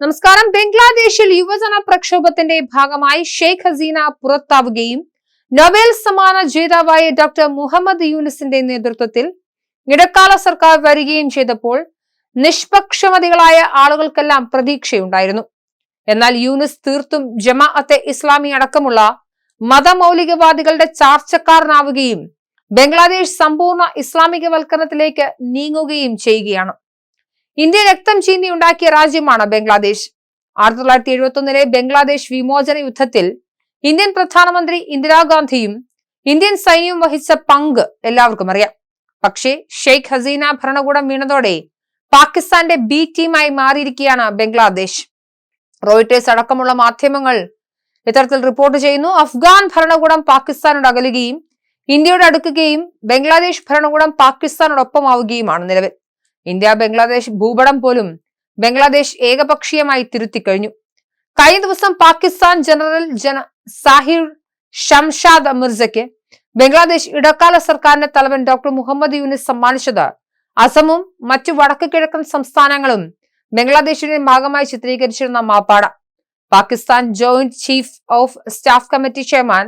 നമസ്കാരം. ബംഗ്ലാദേശിൽ യുവജന പ്രക്ഷോഭത്തിന്റെ ഭാഗമായി ഷെയ്ഖ് ഹസീന പുറത്താവുകയും നൊബേൽ സമ്മാന ജേതാവായ ഡോക്ടർ മുഹമ്മദ് യൂനിസിന്റെ നേതൃത്വത്തിൽ ഇടക്കാല സർക്കാർ വരികയും ചെയ്തപ്പോൾ നിഷ്പക്ഷമതികളായ ആളുകൾക്കെല്ലാം പ്രതീക്ഷയുണ്ടായിരുന്നു. എന്നാൽ യൂനിസ് തീർത്തും ജമാഅത്തെ ഇസ്ലാമി അടക്കമുള്ള മതമൗലികവാദികളുടെ ചാർച്ചക്കാരനാവുകയും ബംഗ്ലാദേശ് സമ്പൂർണ ഇസ്ലാമികവൽക്കരണത്തിലേക്ക് നീങ്ങുകയും ചെയ്യുകയാണ്. ഇന്ത്യ രക്തം ചീന്തി ഉണ്ടാക്കിയ രാജ്യമാണ് ബംഗ്ലാദേശ്. ആയിരത്തി തൊള്ളായിരത്തി എഴുപത്തി ഒന്നിലെ ബംഗ്ലാദേശ് വിമോചന യുദ്ധത്തിൽ ഇന്ത്യൻ പ്രധാനമന്ത്രി ഇന്ദിരാഗാന്ധിയും ഇന്ത്യൻ സൈന്യവും വഹിച്ച പങ്ക് എല്ലാവർക്കും അറിയാം. പക്ഷേ ഷെയ്ഖ് ഹസീന ഭരണകൂടം വീണതോടെ പാകിസ്ഥാന്റെ ബി ടീമായി മാറിയിരിക്കുകയാണ് ബംഗ്ലാദേശ്. റോയിട്ടേഴ്സ് അടക്കമുള്ള മാധ്യമങ്ങൾ ഇത്തരത്തിൽ റിപ്പോർട്ട് ചെയ്യുന്നു. അഫ്ഗാൻ ഭരണകൂടം പാകിസ്ഥാനോട് അകലുകയും ഇന്ത്യയോട് അടുക്കുകയും ബംഗ്ലാദേശ് ഭരണകൂടം പാകിസ്ഥാനോടൊപ്പമാവുകയുമാണ് നിലവിൽ. ഇന്ത്യ ബംഗ്ലാദേശ് ഭൂപടം പോലും ബംഗ്ലാദേശ് ഏകപക്ഷീയമായി തിരുത്തി കഴിഞ്ഞു കഴിഞ്ഞ ദിവസം പാകിസ്ഥാൻ ജനറൽ ജന സാഹിർ ഷംഷാദ് മിർസയ്ക്ക് ബംഗ്ലാദേശ് ഇടക്കാല സർക്കാരിന്റെ തലവൻ ഡോക്ടർ മുഹമ്മദ് യൂനിസ് സമ്മാനിച്ചത് അസമും മറ്റു വടക്കു കിഴക്കൻ സംസ്ഥാനങ്ങളും ബംഗ്ലാദേശിന്റെ ഭാഗമായി ചിത്രീകരിച്ചിരുന്ന മാപ്പാട. Pakistan joint chief of staff committee chairman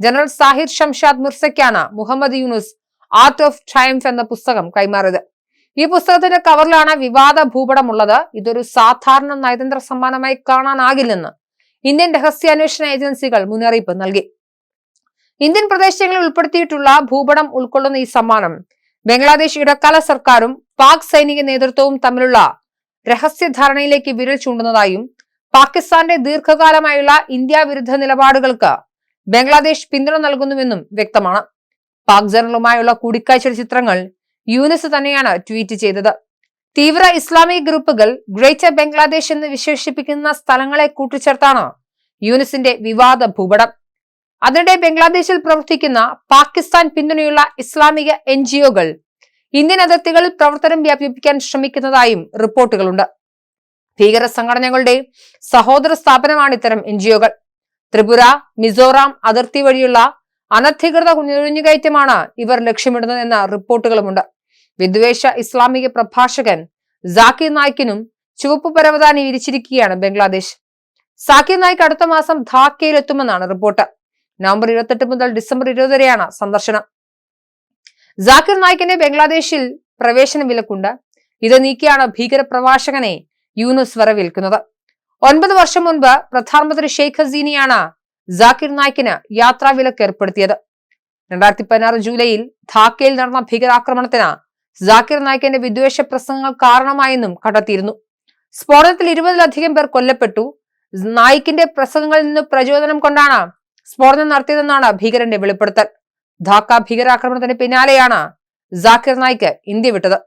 general Sahir Shamshad മിർസയ്ക്കാണ് Muhammad Yunus art of triumph എന്ന പുസ്തകം കൈമാറിയത്. ഈ പുസ്തകത്തിന്റെ കവറിലാണ് വിവാദ ഭൂപടമുള്ളത്. ഇതൊരു സാധാരണ നയതന്ത്ര സമ്മാനമായി കാണാനാകില്ലെന്ന് ഇന്ത്യൻ രഹസ്യാന്വേഷണ ഏജൻസികൾ മുന്നറിയിപ്പ് നൽകി. ഇന്ത്യൻ പ്രദേശങ്ങളിൽ ഉൾപ്പെടുത്തിയിട്ടുള്ള ഭൂപടം ഉൾക്കൊള്ളുന്ന ഈ സമ്മാനം ബംഗ്ലാദേശ് ഇടക്കാല സർക്കാരും പാക് സൈനിക നേതൃത്വവും തമ്മിലുള്ള രഹസ്യധാരണയിലേക്ക് വിരൽ ചൂണ്ടുന്നതായും പാകിസ്ഥാന്റെ ദീർഘകാലമായുള്ള ഇന്ത്യ വിരുദ്ധ നിലപാടുകൾക്ക് ബംഗ്ലാദേശ് പിന്തുണ നൽകുന്നുവെന്നും വ്യക്തമാണ്. പാക് ജനറലുമായുള്ള കൂടിക്കാഴ്ച ചിത്രങ്ങൾ യൂനിസ് തന്നെയാണ് ട്വീറ്റ് ചെയ്തത്. തീവ്ര ഇസ്ലാമിക് ഗ്രൂപ്പുകൾ ഗ്രേറ്റർ ബംഗ്ലാദേശ് എന്ന് വിശേഷിപ്പിക്കുന്ന സ്ഥലങ്ങളെ കൂട്ടിച്ചേർത്താണ് യൂനസിന്റെ വിവാദ ഭൂപടം. അതിനിടെ ബംഗ്ലാദേശിൽ പ്രവർത്തിക്കുന്ന പാകിസ്ഥാൻ പിന്തുണയുള്ള ഇസ്ലാമിക എൻ ജിഒകൾ ഇന്ത്യൻ അതിർത്തികളിൽ പ്രവർത്തനം വ്യാപിപ്പിക്കാൻ ശ്രമിക്കുന്നതായും റിപ്പോർട്ടുകളുണ്ട്. ഭീകര സംഘടനകളുടെ സഹോദര സ്ഥാപനമാണ് ഇത്തരം എൻ ജിഒകൾ ത്രിപുര മിസോറാം അതിർത്തി വഴിയുള്ള അനധികൃത നുഴഞ്ഞുകയറ്റമാണ് ഇവർ ലക്ഷ്യമിടുന്നതെന്ന റിപ്പോർട്ടുകളുമുണ്ട്. വിദ്വേഷ ഇസ്ലാമിക പ്രഭാഷകൻ ജാക്കിർ നായിക്കിനും ചുവപ്പ് പരവതാനി വിരിച്ചിരിക്കുകയാണ് ബംഗ്ലാദേശ്. സാക്കിർ നായിക് അടുത്ത മാസം ധാക്കയിലെത്തുമെന്നാണ് റിപ്പോർട്ട്. നവംബർ ഇരുപത്തെട്ട് മുതൽ ഡിസംബർ ഇരുപത് വരെയാണ് സന്ദർശനം. ജാക്കിർ നായിക്കിന്റെ ബംഗ്ലാദേശിൽ പ്രവേശന വിലക്കുണ്ട്. ഇത് നീക്കിയാണ് ഭീകര പ്രഭാഷകനെ യൂനുസ് വരവേൽക്കുന്നത്. ഒൻപത് വർഷം മുൻപ് പ്രധാനമന്ത്രി ഷെയ്ഖ് ഹസീനയാണ് ജാക്കിർ നായിക്കിന് യാത്രാ വിലക്ക് ഏർപ്പെടുത്തിയത്. രണ്ടായിരത്തി പതിനാറ് ജൂലൈയിൽ ധാക്കയിൽ നടന്ന ഭീകരാക്രമണത്തിന് ജാക്കിർ നായിക്കിന്റെ വിദ്വേഷ പ്രസംഗങ്ങൾ കാരണമായെന്നും കണ്ടെത്തിയിരുന്നു. സ്ഫോടനത്തിൽ ഇരുപതിലധികം പേർ കൊല്ലപ്പെട്ടു. നായിക്കിന്റെ പ്രസംഗങ്ങളിൽ നിന്ന് പ്രചോദനം കൊണ്ടാണ് സ്ഫോടനം നടത്തിയതെന്നാണ് ഭീകരന്റെ വെളിപ്പെടുത്തൽ. ധാക്ക ഭീകരാക്രമണത്തിന് പിന്നാലെയാണ് ജാക്കിർ നായിക്ക് ഇന്ത്യ വിട്ടത്.